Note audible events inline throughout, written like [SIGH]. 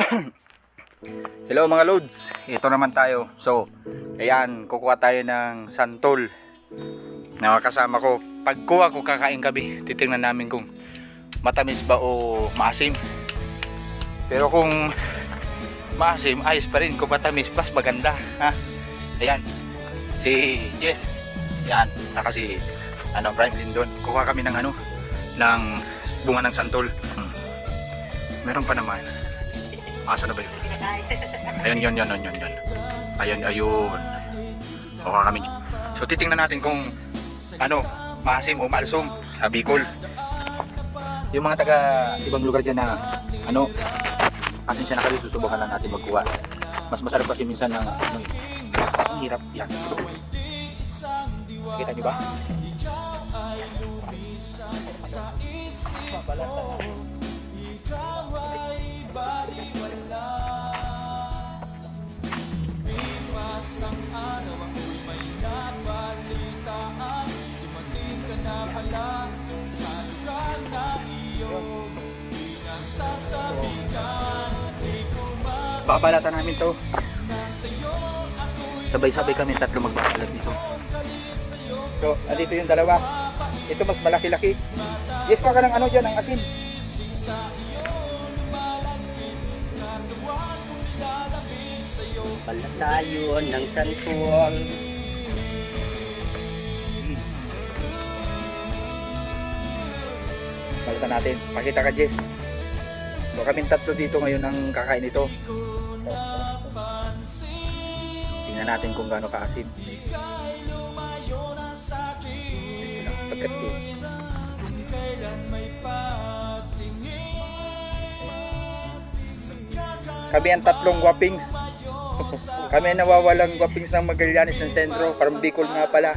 [COUGHS] Hello mga loads, ito naman tayo. So, ayan, kukuha tayo ng santol. Na kasama ko. Pagkuha ko kakain gabi, titingnan namin kung matamis ba o maasim. Pero kung maasim, ayos pa rin. Kung matamis, mas maganda. Ha? Ayan, si Jess. Yan, saka si ano, Prime Lindon. Kuha kami ng ano, ng bunga ng santol. Hmm. Meron pa naman. Asa na ba yun? Ayun, yun, yun, yun, yun, yun. Ayun, ayun. Kuha kami. So, titingnan natin kung ano, maasim o maalsum sa Bicol. Yung mga taga ibang lugar dyan na ano, pasensya na kayo, susubukan lang natin magkuha. Mas masarap kasi minsan ng ano, eh, ang hirap yan. Kita nyo ba? Babalatan namin to. Sabay-sabay kami tatlo magbabalat dito. So, andito yung dalawa. Ito mas malaki-laki. Yes, pa ka ng ano dyan, ang asin. Palatayon ng santol. Balatan natin. Pakita ka, Jess. So, kaming tatlo dito ngayon ang kakain ito. Tingnan natin kung gaano kaasin. Pagkat. Kami ang tatlong guwapings. Kami ang nawawalang guwapings ng Magallanes ng sentro. Parang Bicol nga pala.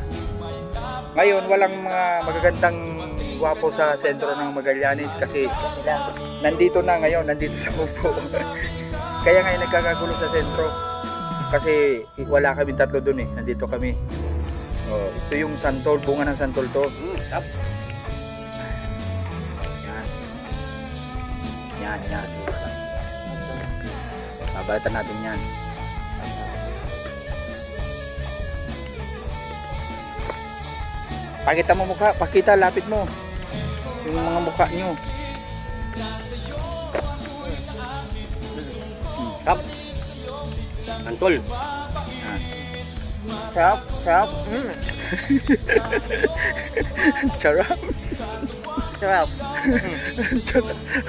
Ngayon, walang mga magagandang gwapo sa sentro ng Magallanes kasi nandito na ngayon, nandito sa Upo. [LAUGHS] Kaya ngayon nagkakagulo sa sentro. Kasi wala kami tatlo dun eh, nandito kami. Oh, ito yung santol, bunga ng santol to. Hmm, sarap. Yan. Yan, yan. Babalatan natin yan. Pakita mo mukha, pakita, lapit mo. Yung mga mukha nyo. Sarap. Santol. Yan. Sarap, sarap. Mm. [LAUGHS] Charap.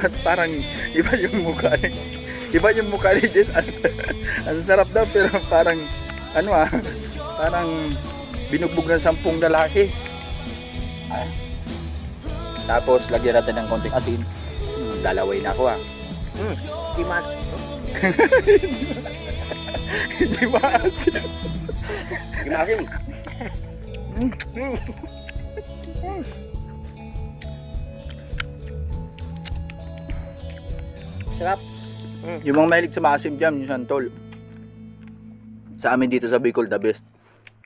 At parang iba yung mukha ni iba yung mukha ni Jess ang, ang sarap daw pero parang ano ah parang binugbog ng sampung lalaki Ah. Tapos lagyan natin ng konting asin hmm, dalaway na ako ah Mm. Timas. asin Timasin. Sarap. yung mga mahilig sa maasim dyan yung santol sa amin dito sa Bicol the best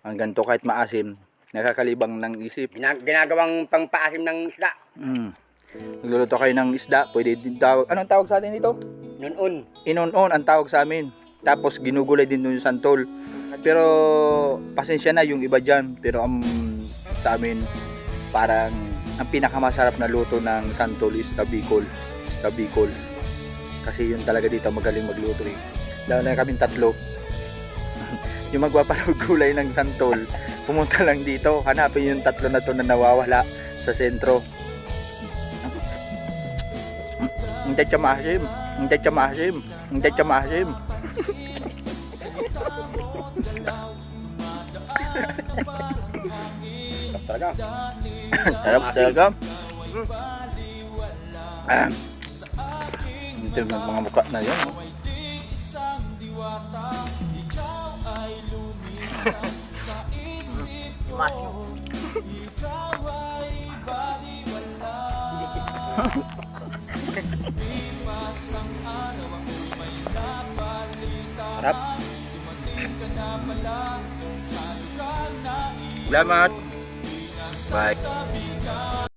ang ganito kahit maasim nakakalibang ng isip Gina- ginagawang pangpaasim ng isda. Mm. Nagluluto kayo ng isda, pwede din tawag. Anong tawag sa atin dito? Noon-un. Inon-on ang tawag sa amin. Tapos ginugulay din doon yung santol. Pero pasensya na yung iba dyan. Pero ang sa amin parang ang pinakamasarap na luto ng santol is the Bicol. Is the Bicol. Kasi yun talaga dito magaling magluto eh. Lalo na kaming tatlo. [LAUGHS] yung magpapanood gulay ng santol, pumunta lang dito. Hanapin yung tatlo na to na nawawala sa sentro. Hindi siya maasim. Hindi siya maasim. Hindi siya maasim. Talaga. Sarap talaga. Ah. Ito yung mga mukha na yun. oh. Sarap. Salamat. Bye.